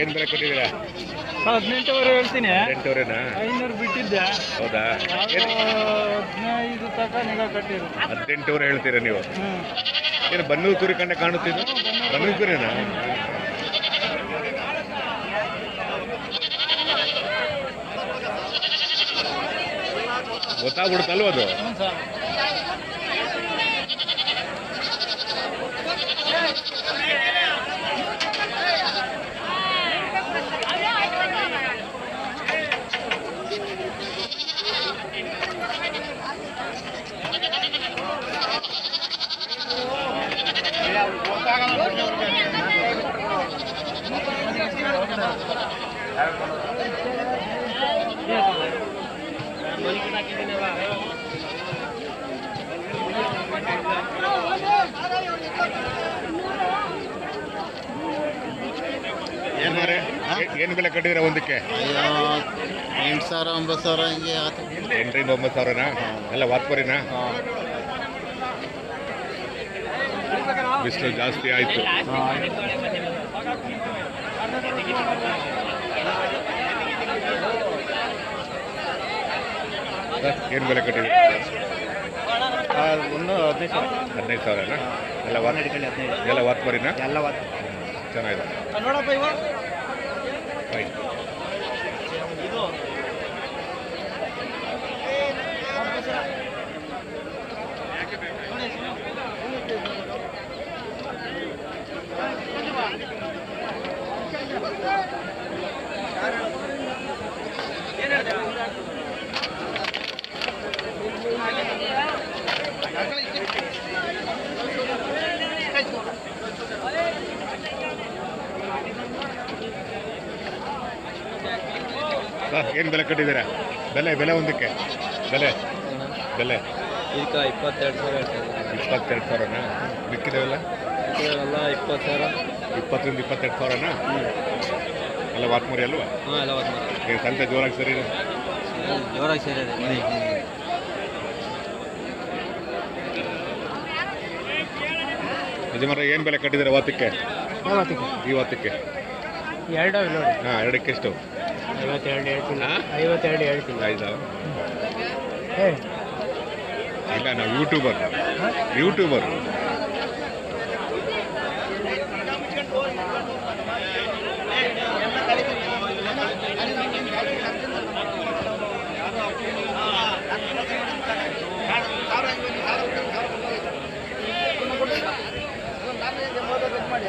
ಏನು ಬೆಲೆ ಕೊಟ್ಟಿದ್ದೀರಾ? ಹದಿನೆಂಟುವರೆ ಹೇಳ್ತೀನಿ. ಎಂಟೂವರೆನಾ ಐನೂರು ಬಿಟ್ಟಿದ್ದೆ. ಹೌದಾ? ಏನು ಹದಿನೈದು ತನಕ ನಿಗಾ ಕಟ್ಟಿರು ಹದಿನೆಂಟೂವರೆ ಹೇಳ್ತೀರಾ ನೀವು? ಏನು ಬನ್ನೂರು ಕುರಿ ಕಂಡ ಕಾಣುತ್ತಿದ್ದು? ಬನ್ನೂರು ಕುರಿನಾ? ಗೊತ್ತಾಗ್ಬಿಡುತ್ತಲ್ವ ಅದು? ಏನು ಮಾರೆ? ಏನು ಬೆಲೆ ಕಟ್ಟಿದ್ರೆ ಒಂದಕ್ಕೆ? ಎಂಟು ಸಾವಿರ ಒಂಬತ್ತು ಸಾವಿರ ಹಿಂಗೆ ಆಯ್ತು ಎಂಟರಿಂದ ಒಂಬತ್ತು ಸಾವಿರನಾ? ಎಲ್ಲ ವಾತ್ಪರಿನಾ? ಬಿಸಿಲು ಜಾಸ್ತಿ ಆಯಿತು. ಏನು ಬೆಲೆ ಕಟ್ಟಿದೆ ಒಂದು ಹದಿನೈದು ಸಾವಿರ ಹದಿನೈದು ಸಾವಿರನಾ ಎಲ್ಲ ವಾತ್ ಎಲ್ಲ ವಾತ್ಪರಿನಾ ಎಲ್ಲ ಚೆನ್ನಾಗಿದೆ. ಫೈನ್ ಏನು ಬೆಲೆ ಕಟ್ಟಿದ್ದೀರಾ? ಬೆಲೆ ಬೆಲೆ ಒಂದಕ್ಕೆ. ಬೆಲೆ ಬೆಲೆ. ಈಗ ಇಪ್ಪತ್ತೆರಡು ಸಾವಿರ ಇಪ್ಪತ್ತೆರಡು ಸಾವಿರನಾ? ಮಿಕ್ಕಿದವೆಲ್ಲ ಎಲ್ಲ ಇಪ್ಪತ್ತು ಸಾವಿರ. ಇಪ್ಪತ್ತರಿಂದ ಇಪ್ಪತ್ತೆರಡು ಸಾವಿರನಾ? ಎಲ್ಲ ವಾತ್ಮೂರಿ ಅಲ್ವಾ? ಹಾಂ ಎಲ್ಲ ವಾತ್ಮೂರಿ. ಏನು ಸಂತೆ ಜೋರಾಗಿ ಸರಿ ಜೋರಾಗಿ ಸರಿ ಯಜಮಾನ ಏನು ಬೆಲೆ ಕಟ್ಟಿದ್ದೀರಾ ವಾತಕ್ಕೆ? ಈ ವಾತಕ್ಕೆ. ಎರಡು ನೋಡಿ. ಹಾಂ ಎರಡಕ್ಕೆ ಎಷ್ಟು? ಐವತ್ತೆರಡು ಹೇಳ್ತೀನಿ. ಐವತ್ತೆರಡು ಹೇಳ್ತೀನಿ. ಆಯ್ತಾ? ಇಲ್ಲ ನಾವು ಯೂಟ್ಯೂಬರ್ ಯೂಟ್ಯೂಬರ್ ಮಾಡಿ